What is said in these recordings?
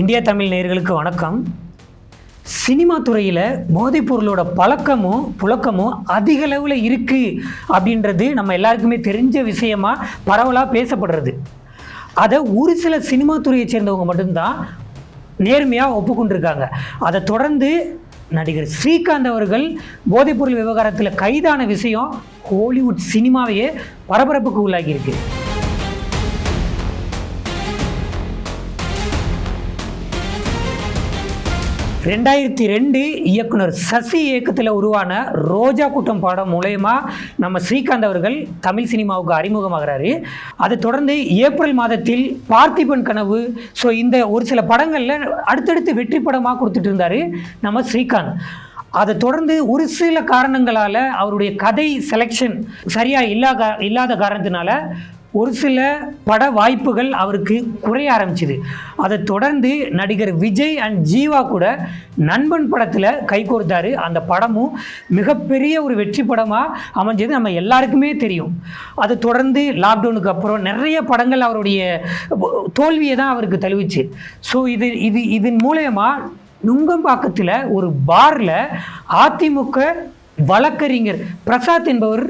India Tamil நேயர்களுக்கு வணக்கம். Cinema துறையில் போதைப்பொருளோட பழக்கமும் புழக்கமும் அதிக அளவில் இருக்குது அப்படின்றது நம்ம எல்லாருக்குமே தெரிஞ்ச விஷயமா பரவலாக பேசப்படுறது. அதை ஒரு சில சினிமா துறையை சேர்ந்தவங்க மட்டும்தான் நேர்மையாக ஒப்புக்கொண்டிருக்காங்க. அதை தொடர்ந்து நடிகர் ஸ்ரீகாந்த் அவர்கள் போதைப்பொருள் விவகாரத்தில் கைதான விஷயம் ஹாலிவுட் சினிமாவையே பரபரப்புக்கு உள்ளாகியிருக்கு ரெண்டாயிரத்தி ரெண்டு இயக்குனர் சசி இயக்கத்தில் உருவான ரோஜா கூட்டம் படம் மூலயமா நம்ம ஸ்ரீகாந்த் அவர்கள் தமிழ் சினிமாவுக்கு அறிமுகமாகிறாரு. அதை தொடர்ந்து ஏப்ரல் மாதத்தில் பார்த்திபன் கனவு ஸோ இந்த ஒரு சில படங்களில் அடுத்தடுத்து வெற்றி படமாக கொடுத்துட்டு இருந்தார் நம்ம ஸ்ரீகாந்த். அதை தொடர்ந்து ஒரு சில காரணங்களால் அவருடைய கதை செலெக்ஷன் சரியாக இல்லா இல்லாத காரணத்தினால ஒரு சில பட வாய்ப்புகள் அவருக்கு குறைய ஆரம்பிச்சுது. அதை தொடர்ந்து நடிகர் விஜய் அண்ட் ஜீவா கூட நண்பன் படத்தில் கை கோர்த்தார். அந்த படமும் மிகப்பெரிய ஒரு வெற்றி படமாக அமைஞ்சது நம்ம எல்லாருக்குமே தெரியும். அதை தொடர்ந்து லாக்டவுனுக்கு அப்புறம் நிறைய படங்கள் அவருடைய தோல்வியை தான் அவருக்கு தெளிவிச்சு ஸோ இது இது இதன் மூலயமா நுங்கம்பாக்கத்தில் ஒரு பாரில் அதிமுக வழக்கறிஞர் பிரசாத் என்பவர்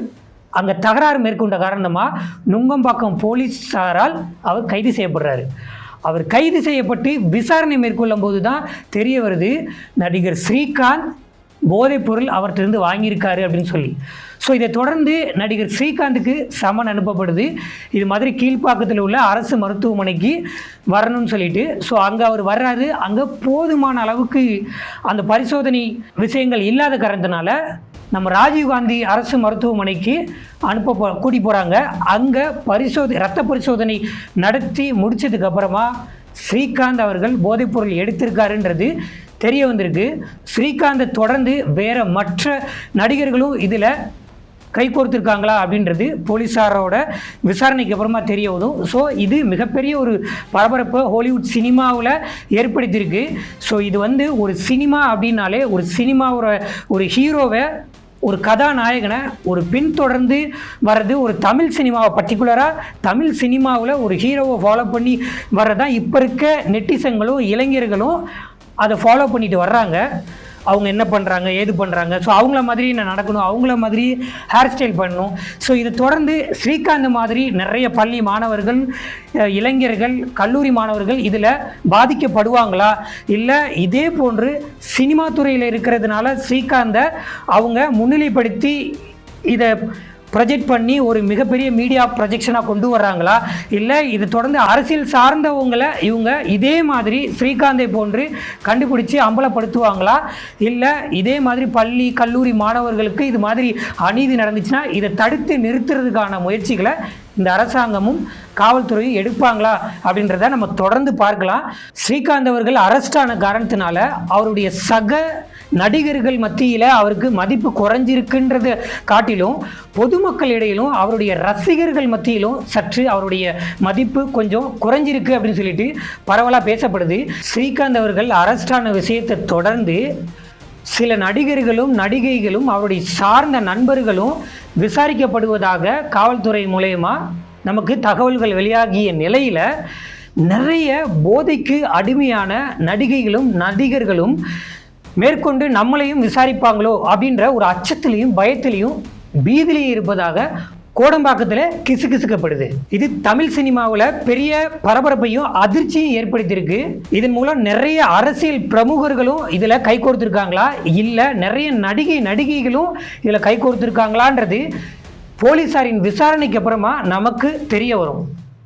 அங்கே தகராறு மேற்கொண்ட காரணமாக நுங்கம்பாக்கம் போலீஸாரால் அவர் கைது செய்யப்படுறாரு. அவர் கைது செய்யப்பட்டு விசாரணை மேற்கொள்ளும் போது தான் தெரிய வருது நடிகர் ஸ்ரீகாந்த் போதைப்பொருள் அவர்கிட்டருந்து வாங்கியிருக்காரு அப்படின்னு சொல்லி. ஸோ இதை தொடர்ந்து நடிகர் ஸ்ரீகாந்துக்கு சமன் அனுப்பப்படுது. இது மாதிரி கீழ்ப்பாக்கத்தில் உள்ள அரசு மருத்துவமனைக்கு வரணும்னு சொல்லிட்டு. ஸோ அங்கே அவர் வர்றாரு. அங்கே போதுமான அளவுக்கு அந்த பரிசோதனை விஷயங்கள் இல்லாத காரணத்தினால நம்ம ராஜீவ்காந்தி அரசு மருத்துவமனைக்கு அனுப்ப போ கூட்டி போகிறாங்க அங்கே பரிசோதனை ரத்த பரிசோதனை நடத்தி முடித்ததுக்கப்புறமா ஸ்ரீகாந்த் அவர்கள் போதைப்பொருள் எடுத்திருக்காருன்றது தெரிய வந்திருக்கு. ஸ்ரீகாந்தை தொடர்ந்து வேற மற்ற நடிகர்களும் இதில் கை கோர்த்துருக்காங்களா அப்படின்றது போலீஸாரோட விசாரணைக்கு அப்புறமா தெரிய வரும். ஸோ இது மிகப்பெரிய ஒரு பரபரப்பை ஹாலிவுட் சினிமாவில் ஏற்படுத்தியிருக்கு. ஸோ இது வந்து ஒரு சினிமா அப்படின்னாலே ஒரு சினிமாவோட ஒரு ஹீரோவை ஒரு கதாநாயகனை ஒரு பின்தொடர்ந்து வர்றது ஒரு தமிழ் சினிமாவை பர்டிகுலராக தமிழ் சினிமாவில் ஒரு ஹீரோவை ஃபாலோ பண்ணி வர்றதான் இப்போ இருக்க நெட்டிசங்களும் இளைஞர்களும் அதை ஃபாலோ பண்ணிட்டு வர்றாங்க. அவங்க என்ன பண்ணுறாங்க ஏது பண்ணுறாங்க ஸோ அவங்கள மாதிரி நான் நடக்கணும்? அவங்கள மாதிரி ஹேர் ஸ்டைல் பண்ணணும். ஸோ இதை தொடர்ந்து ஸ்ரீகாந்த் மாதிரி நிறைய பள்ளி மாணவர்கள் இளைஞர்கள் கல்லூரி மாணவர்கள் இதில் பாதிக்கப்படுவாங்களா? இல்லை இதே போன்று சினிமா துறையில் இருக்கிறதுனால ஸ்ரீகாந்தை அவங்க முன்னிலைப்படுத்தி இதை ப்ரொஜெக்ட் பண்ணி ஒரு மிகப்பெரிய மீடியா ப்ரொஜெக்ஷனாக கொண்டு வர்றாங்களா? இல்லை இது தொடர்ந்து அரசியல் சார்ந்தவங்களை இவங்க இதே மாதிரி ஸ்ரீகாந்தை போன்று கண்டுபிடிச்சி அம்பலப்படுத்துவாங்களா? இல்லை இதே மாதிரி பள்ளி கல்லூரி மாணவர்களுக்கு இது மாதிரி அநீதி நடந்துச்சுன்னா இதை தடுத்து நிறுத்துறதுக்கான முயற்சிகளை இந்த அரசாங்கமும் காவல்துறையும் எடுப்பாங்களா? அப்படின்றத நம்ம தொடர்ந்து பார்க்கலாம். ஸ்ரீகாந்த் அவர்கள் அரெஸ்ட் காரணத்தினால அவருடைய சக நடிகர்கள் மத்தியில் அவருக்கு மதிப்பு குறைஞ்சிருக்குன்றத காட்டிலும் பொதுமக்கள் இடையிலும் அவருடைய ரசிகர்கள் மத்தியிலும் சற்று அவருடைய மதிப்பு கொஞ்சம் குறைஞ்சிருக்கு அப்படின்னு சொல்லிட்டு பரவலாக பேசப்படுது. ஸ்ரீகாந்த் அவர்கள் அரஸ்டான விஷயத்தை தொடர்ந்து சில நடிகர்களும் நடிகைகளும் அவருடைய சார்ந்த நண்பர்களும் விசாரிக்கப்படுவதாக காவல்துறை மூலயமா நமக்கு தகவல்கள் வெளியாகிய நிலையில் நிறைய போதைக்கு அடிமையான நடிகைகளும் நடிகர்களும் மேற்கொண்டு நம்மளையும் விசாரிப்பாங்களோ அப்படின்ற ஒரு அச்சத்திலையும் பயத்திலையும் பீதிலையும் இருப்பதாக கோடம்பாக்கத்தில் கிசுகிசுக்கப்படுது. இது தமிழ் சினிமாவில் பெரிய பரபரப்பையும் அதிர்ச்சியும் ஏற்படுத்தியிருக்கு. இதன் மூலம் நிறைய அரசியல் பிரமுகர்களும் இதில் கை கோர்த்துருக்காங்களா? இல்லை நிறைய நடிகை நடிகைகளும் இதில் கை கோர்த்துருக்காங்களான்றது போலீஸாரின் விசாரணைக்கு அப்புறமா நமக்கு தெரிய வரும்.